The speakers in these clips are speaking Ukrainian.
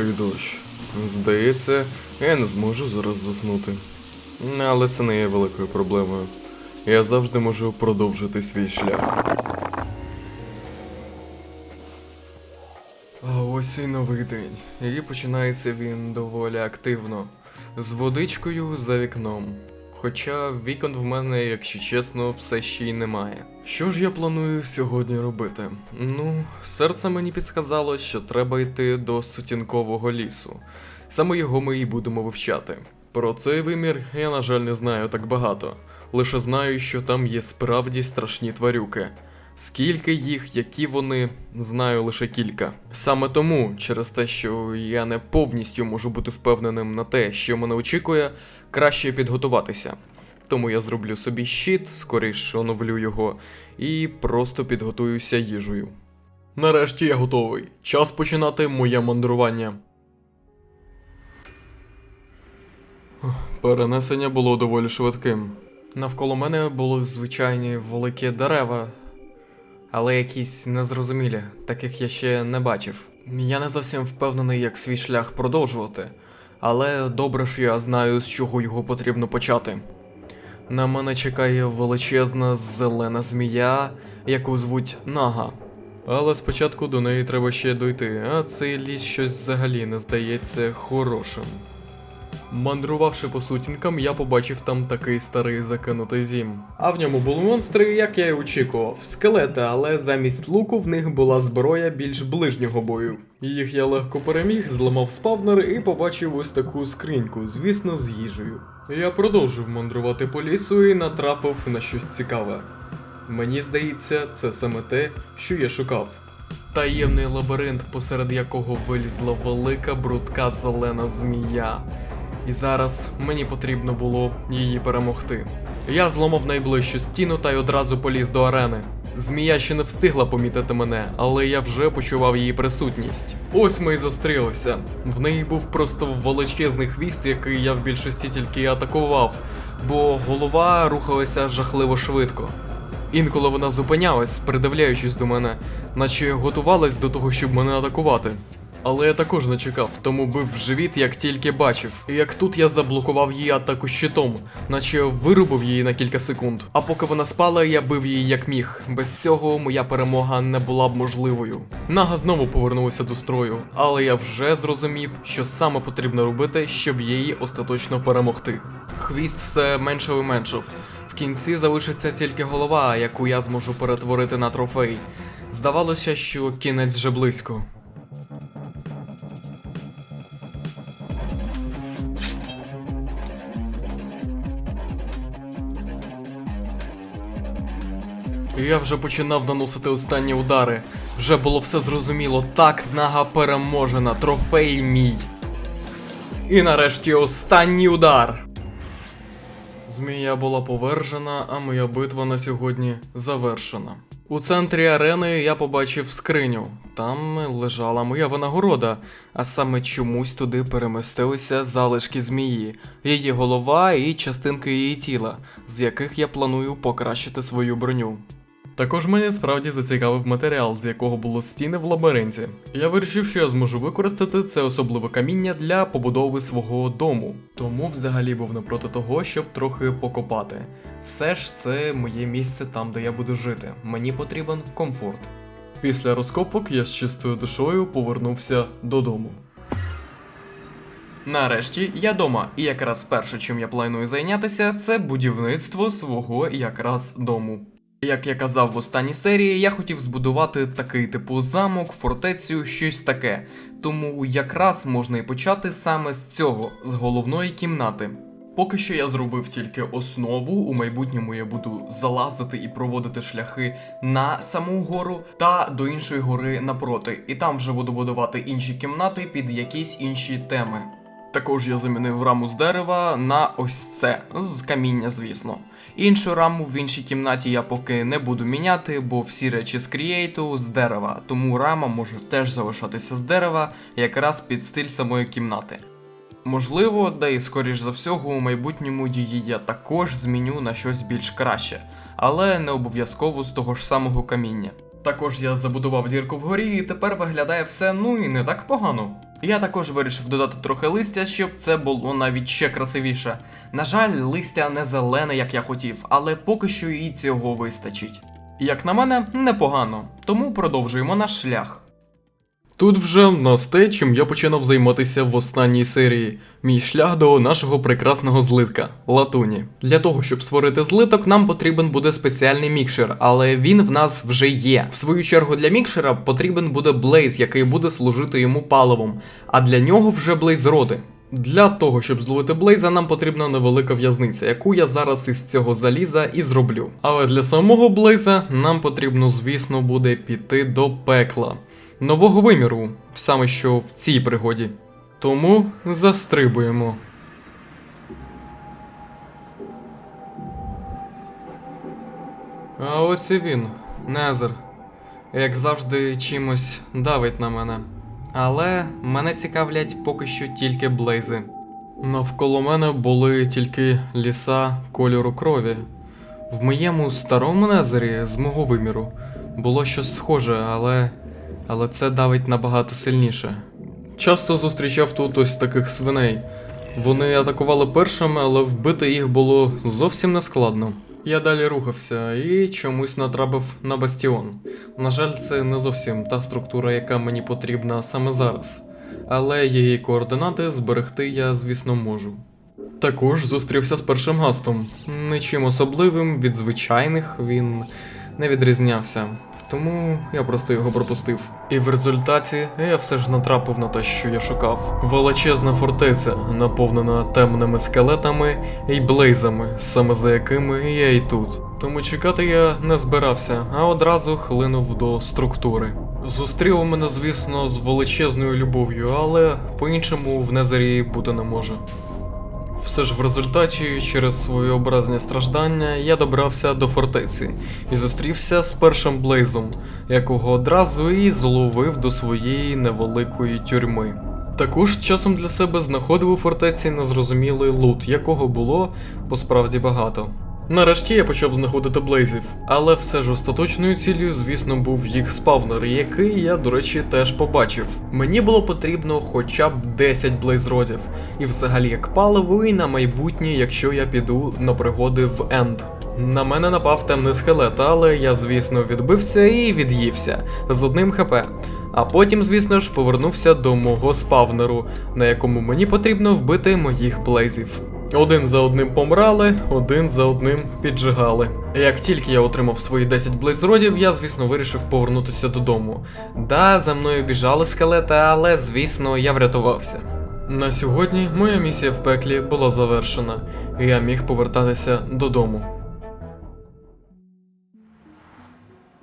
дощ. Здається, я не зможу зараз заснути. Але це не є великою проблемою. Я завжди можу продовжити свій шлях. А ось і новий день. І починається він доволі активно. З водичкою за вікном. Хоча вікон в мене, якщо чесно, все ще й немає. Що ж я планую сьогодні робити? Ну, серце мені підсказало, що треба йти до сутінкового лісу. Саме його ми і будемо вивчати. Про цей вимір я, на жаль, не знаю так багато. Лише знаю, що там є справді страшні тварюки. Скільки їх, які вони, знаю лише кілька. Саме тому, через те, що я не повністю можу бути впевненим на те, що мене очікує, краще підготуватися. Тому я зроблю собі щит, скоріш оновлю його, і просто підготуюся їжею. Нарешті я готовий. Час починати моє мандрування. Перенесення було доволі швидким. Навколо мене були звичайні великі дерева, але якісь незрозумілі, таких я ще не бачив. Я не зовсім впевнений, як свій шлях продовжувати, але добре, що я знаю, з чого його потрібно почати. На мене чекає величезна зелена змія, яку звуть Нага. Але спочатку до неї треба ще дойти, а цей ліс щось взагалі не здається хорошим. Мандрувавши по сутінкам, я побачив там такий старий закинутий зім. А в ньому були монстри, як я й очікував, скелети, але замість луку в них була зброя більш ближнього бою. Їх я легко переміг, зламав спавнер і побачив ось таку скриньку, звісно, з їжею. Я продовжив мандрувати по лісу і натрапив на щось цікаве. Мені здається, це саме те, що я шукав. Таємний лабіринт, посеред якого вилізла велика брудка зелена змія. І зараз мені потрібно було її перемогти. Я зломав найближчу стіну та й одразу поліз до арени. Змія ще не встигла помітити мене, але я вже почував її присутність. Ось ми й зустрілися. В неї був просто величезний хвіст, який я в більшості тільки і атакував, бо голова рухалася жахливо швидко. Інколи вона зупинялась, придивляючись до мене, наче готувалась до того, щоб мене атакувати. Але я також не чекав, тому бив в живіт, як тільки бачив. І як тут я заблокував її атаку щитом, наче вирубив її на кілька секунд. А поки вона спала, я бив її як міг. Без цього моя перемога не була б можливою. Нага знову повернулася до строю, але я вже зрозумів, що саме потрібно робити, щоб її остаточно перемогти. Хвіст все меншав і меншав. В кінці залишиться тільки голова, яку я зможу перетворити на трофей. Здавалося, що кінець вже близько. Я вже починав наносити останні удари. Вже було все зрозуміло. Так, нага переможена, трофей мій. І нарешті останній удар. Змія була повержена, а моя битва на сьогодні завершена. У центрі арени я побачив скриню. Там лежала моя винагорода, а саме чомусь туди перемістилися залишки змії, її голова і частинки її тіла, з яких я планую покращити свою броню. Також мене справді зацікавив матеріал, з якого було стіни в лабіринті. Я вирішив, що я зможу використати це особливе каміння для побудови свого дому. Тому взагалі був не проти того, щоб трохи покопати. Все ж це моє місце там, де я буду жити. Мені потрібен комфорт. Після розкопок я з чистою душою повернувся додому. Нарешті я дома, і якраз перше, чим я планую зайнятися, це будівництво свого якраз дому. Як я казав в останній серії, я хотів збудувати такий типу замок, фортецю, щось таке. Тому якраз можна і почати саме з цього, з головної кімнати. Поки що я зробив тільки основу, у майбутньому я буду залазити і проводити шляхи на саму гору та до іншої гори напроти, і там вже буду будувати інші кімнати під якісь інші теми. Також я замінив раму з дерева на ось це, з каміння, звісно. Іншу раму в іншій кімнаті я поки не буду міняти, бо всі речі з крієйту з дерева, тому рама може теж залишатися з дерева, якраз під стиль самої кімнати. Можливо, да і скоріш за всього, у майбутньому її я також зміню на щось більш краще, але не обов'язково з того ж самого каміння. Також я забудував дірку вгорі, і тепер виглядає все ну і не так погано. Я також вирішив додати трохи листя, щоб це було навіть ще красивіше. На жаль, листя не зелене, як я хотів, але поки що і цього вистачить. Як на мене, непогано, тому продовжуємо наш шлях. Тут вже нас те, чим я починав займатися в останній серії. Мій шлях до нашого прекрасного злитка латуні. Для того, щоб створити злиток, нам потрібен буде спеціальний мікшер, але він в нас вже є. В свою чергу для мікшера потрібен буде блейз, який буде служити йому паливом, а для нього вже блейз-роди. Для того, щоб зловити блейза, нам потрібна невелика в'язниця, яку я зараз із цього заліза і зроблю. Але для самого блейза нам потрібно, звісно, буде піти до пекла нового виміру, саме що в цій пригоді. Тому застрибуємо. А ось і він, Незер. Як завжди, чимось давить на мене. Але мене цікавлять поки що тільки блейзи. Навколо мене були тільки ліса кольору крові. В моєму старому незері з мого виміру було щось схоже, але. Але це давить набагато сильніше. Часто зустрічав тут ось таких свиней. Вони атакували першими, але вбити їх було зовсім не складно. Я далі рухався і чомусь натрапив на бастіон. На жаль, це не зовсім та структура, яка мені потрібна саме зараз. Але її координати зберегти я, звісно, можу. Також зустрівся з першим гастом. Нічим особливим від звичайних він не відрізнявся. Тому я просто його пропустив. І в результаті я все ж натрапив на те, що я шукав. Величезна фортеця, наповнена темними скелетами і блейзами, саме за якими я і тут. Тому чекати я не збирався, а одразу хлинув до структури. Зустрів мене, звісно, з величезною любов'ю, але по-іншому в Незері бути не може. Все ж в результаті, через свої образні страждання, я добрався до фортеці і зустрівся з першим Блейзом, якого одразу і зловив до своєї невеликої тюрми. Також часом для себе знаходив у фортеці незрозумілий лут, якого було посправді багато. Нарешті я почав знаходити блейзів, але все ж остаточною ціллю, звісно, був їх спавнер, який я, до речі, теж побачив. Мені було потрібно хоча б 10 блейзродів, і взагалі як паливо, і на майбутнє, якщо я піду на пригоди в Енд. На мене напав темний скелет, але я, звісно, відбився і від'ївся з одним хп. А потім, звісно ж, повернувся до мого спавнеру, на якому мені потрібно вбити моїх блейзів. Один за одним помрали, один за одним піджигали. Як тільки я отримав свої 10 блейзродів, я, звісно, вирішив повернутися додому. Да, за мною біжали скелети, але, звісно, я врятувався. На сьогодні моя місія в пеклі була завершена, і я міг повертатися додому.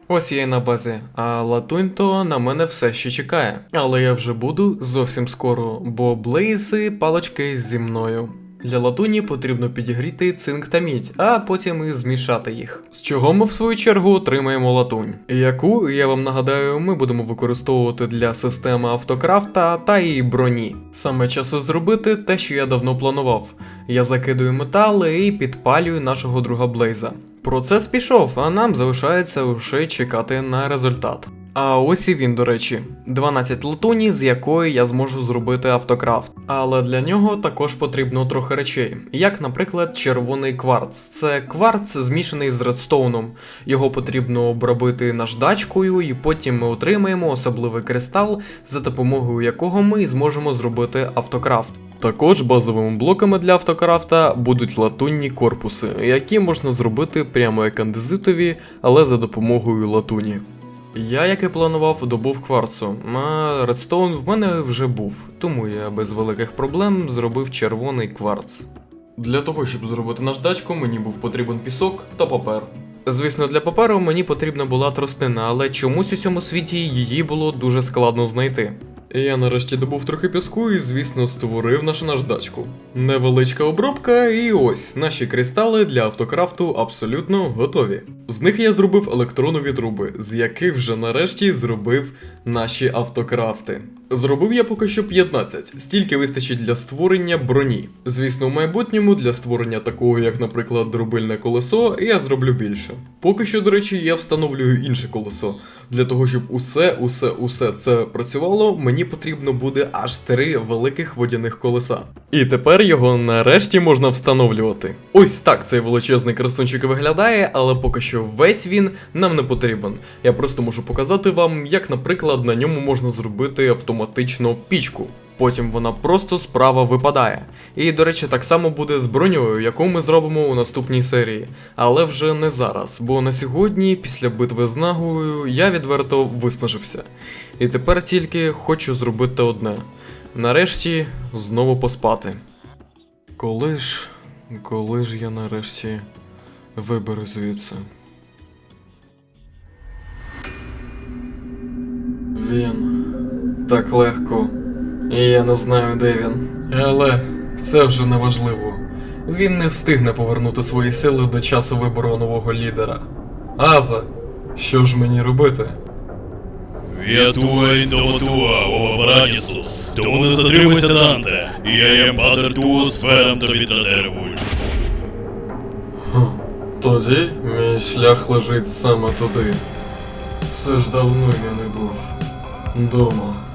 Ось я і на базі, а латунь то на мене все ще чекає. Але я вже буду зовсім скоро, бо блейзи палочки зі мною. Для латуні потрібно підігріти цинк та мідь, а потім і змішати їх. З чого ми в свою чергу отримаємо латунь, яку, я вам нагадаю, ми будемо використовувати для системи автокрафта та її броні. Саме час зробити те, що я давно планував. Я закидую метали і підпалюю нашого друга Блейза. Процес пішов, а нам залишається лише чекати на результат. А ось і він, до речі, 12 латуні, з якої я зможу зробити автокрафт. Але для нього також потрібно трохи речей, як, наприклад, червоний кварц. Це кварц змішаний з редстоуном. Його потрібно обробити наждачкою, і потім ми отримаємо особливий кристал, за допомогою якого ми зможемо зробити автокрафт. Також базовими блоками для автокрафта будуть латунні корпуси, які можна зробити прямо як андезитові, але за допомогою латуні. Я, як і планував, добув кварцу, а редстоун в мене вже був, тому я без великих проблем зробив червоний кварц. Для того, щоб зробити наждачку, мені був потрібен пісок та папер. Звісно, для паперу мені потрібна була тростина, але чомусь у цьому світі її було дуже складно знайти. Я нарешті добув трохи піску і, звісно, створив нашу наждачку. Невеличка обробка, і ось наші кристали для автокрафту абсолютно готові. З них я зробив електронові труби, з яких вже нарешті зробив наші автокрафти. Зробив я поки що 15, стільки вистачить для створення броні. Звісно, в майбутньому для створення такого, як, наприклад, дробильне колесо, я зроблю більше. Поки що, до речі, я встановлюю інше колесо. Для того, щоб усе, усе, усе це працювало, мені потрібно буде аж три великих водяних колеса. І тепер його нарешті можна встановлювати. Ось так цей величезний красунчик виглядає, але поки що весь він нам не потрібен. Я просто можу показати вам, як, наприклад, на ньому можна зробити автоматично пічку. Потім вона просто справа випадає. І, до речі, так само буде з броньою, яку ми зробимо у наступній серії. Але вже не зараз, бо на сьогодні, після битви з нагою, я відверто виснажився. І тепер тільки хочу зробити одне. Нарешті знову поспати. Коли ж, коли ж я нарешті виберу звідси? Він так легко, і я не знаю, де він. Але це вже не важливо. Він не встигне повернути свої сили до часу вибору нового лідера. Аза, що ж мені робити? Віатуа індоматуа, о Баранісус, тому не затримуйся, Данте, і я єм патер туус ферем тобі. Хм, Тоді мій шлях лежить саме туди. Все ж давно я не був дома.